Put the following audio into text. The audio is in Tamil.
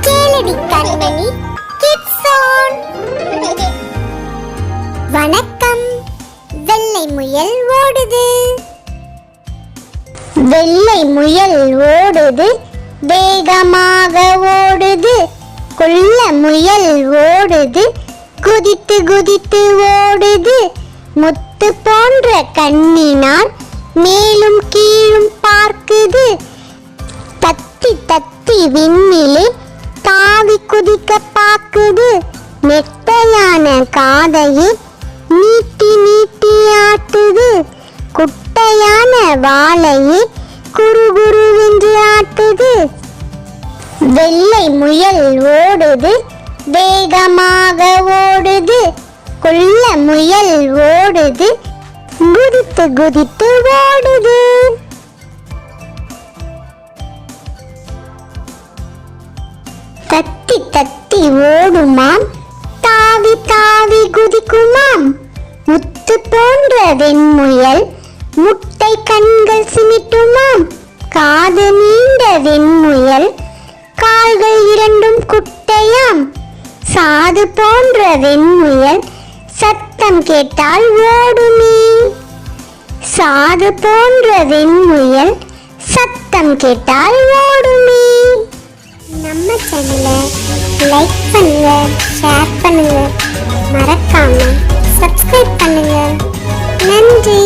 கேளடி கண்மணி வணக்கம். வெள்ளை முயல் ஓடுது. வெள்ளை முயல் ஓடுது. வேகமாக ஓடுது. கொள்ள முயல் ஓடுது. குதித்து குதித்து ஓடுது. முத்து போன்ற கண்ணினால் மேலும் கீழும் விண்ணிலே தாவி குதிக்க பாக்குது. நெட்டையான காதையை நீட்டி நீட்டி ஆட்டுது. குட்டையான வாழையை குறுகுருவென்று ஆட்டுது. வெள்ளை முயல் ஓடுது வேகமாக ஓடுது. கொள்ள முயல் ஓடுது குதித்து குதித்து ஓடுது. தத்தி தத்தி ஓடுமாம். தாவி தாவி குதிக்குமாம். முத்து போன்ற வெண்முயல் முட்டை கண்கள் சிமிட்டுமாம். காது நீண்ட வெண்முயல் கால்கள் இரண்டும் குட்டையாம். சாது போன்ற வெண்முயல் சத்தம் கேட்டால் ஓடுமே. சாது போன்ற வெண்முயல் சத்தம் கேட்டால் ஓடுமே. லைக் பண்ணுங்க ஷேர் பண்ணுங்க. மறக்காம சப்ஸ்கிரைப் பண்ணுங்க. நன்றி.